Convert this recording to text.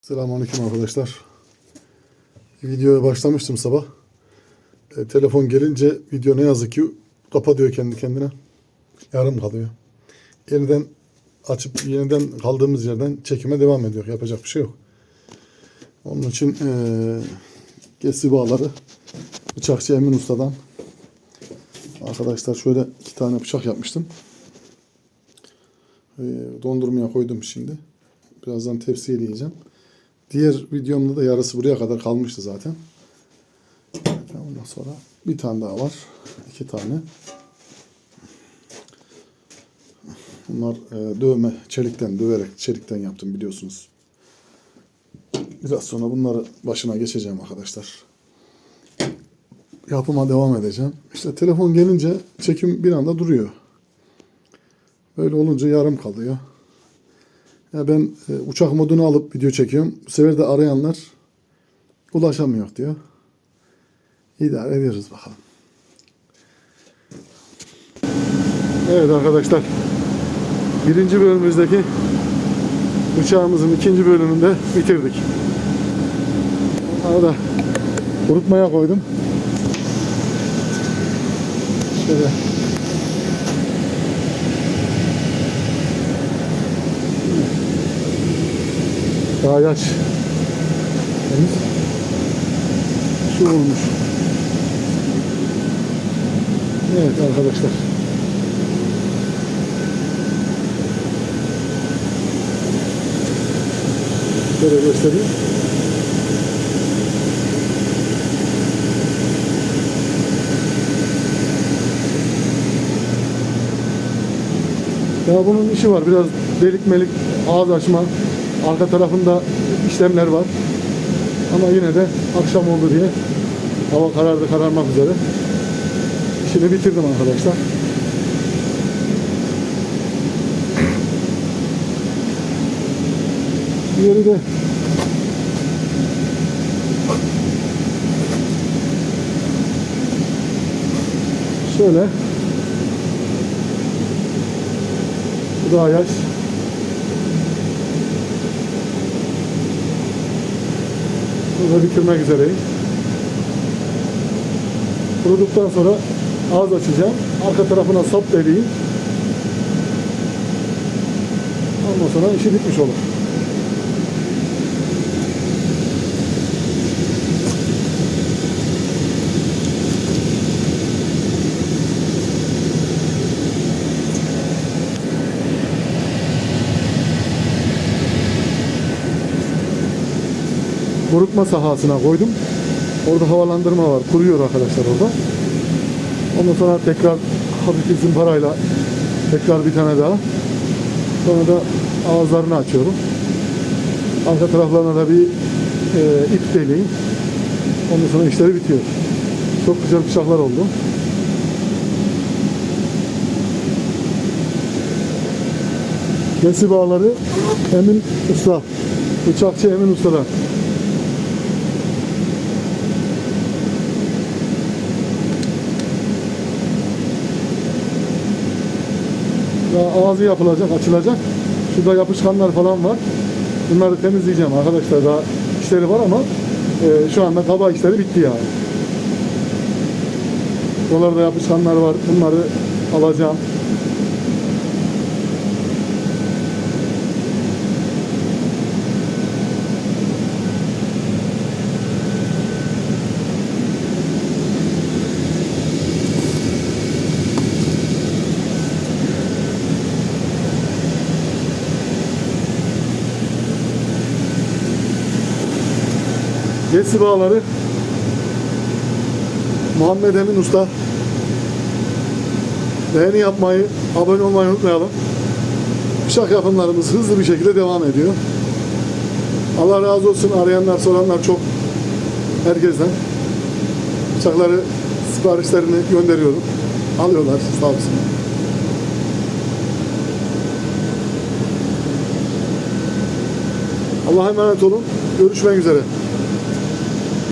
Selamünaleyküm arkadaşlar. Videoya başlamıştım sabah. E, telefon gelince video ne yazık ki kapatıyor kendi kendine. Yarım kalıyor. Yeniden açıp yeniden kaldığımız yerden çekime devam ediyor. Yapacak bir şey yok. Onun için e, gesi bağları bıçakçı Emin Usta'dan arkadaşlar şöyle iki tane bıçak yapmıştım. E, dondurmaya koydum şimdi. Birazdan tepsiye yiyeceğim. Diğer videomda da yarısı buraya kadar kalmıştı zaten. Ondan sonra bir tane daha var. iki tane. Bunlar e, dövme, çelikten, döverek çelikten yaptım biliyorsunuz. Biraz sonra bunları başına geçeceğim arkadaşlar. Yapıma devam edeceğim. İşte telefon gelince çekim bir anda duruyor. Böyle olunca yarım kalıyor. Ya ben e, uçak modunu alıp video çekiyorum. Bu sefer de arayanlar ulaşamıyor diyor. İdare ediyoruz bakalım. Evet arkadaşlar. Birinci bölümümüzdeki uçağımızın ikinci bölümünde bitirdik. Onu da kurutmaya koydum. Şöyle Yaş. Temiz. Şu olmuş. Evet arkadaşlar. Şöyle göstereyim. Ya bunun işi var. Biraz delik melik ağız açma. Arka tarafında işlemler var. Ama yine de akşam oldu diye hava karardı kararmak üzere. İşini bitirdim arkadaşlar. Diğeri de şöyle bu daha yaş. Burada bitirmek üzereyim. Kuruduktan sonra ağız açacağım. Arka tarafına sap deleyim. Ondan sonra işi bitmiş olur. Kurutma sahasına koydum. Orada havalandırma var. Kuruyor arkadaşlar orada. Ondan sonra tekrar hafif bir zımparayla tekrar bir tane daha. Sonra da ağızlarını açıyorum. Arka taraflarına da bir e, ip deleyim. Ondan sonra işleri bitiyor. Çok güzel bıçaklar oldu. Besi bağları Emin Usta. Bıçakçı Emin Usta'dan. Ağzı yapılacak, açılacak. Şurada yapışkanlar falan var. Bunları temizleyeceğim arkadaşlar. Daha işleri var ama e, şu anda kaba işleri bitti yani. Buralarda yapışkanlar var. Bunları alacağım. Gesi bağları Muhammed Emin Usta Beğeni yapmayı, abone olmayı unutmayalım. Bıçak yapımlarımız hızlı bir şekilde devam ediyor. Allah razı olsun arayanlar, soranlar çok herkesten. Bıçakları siparişlerini gönderiyorum. Alıyorlar sağ olsun. Allah'a emanet olun. Görüşmek üzere.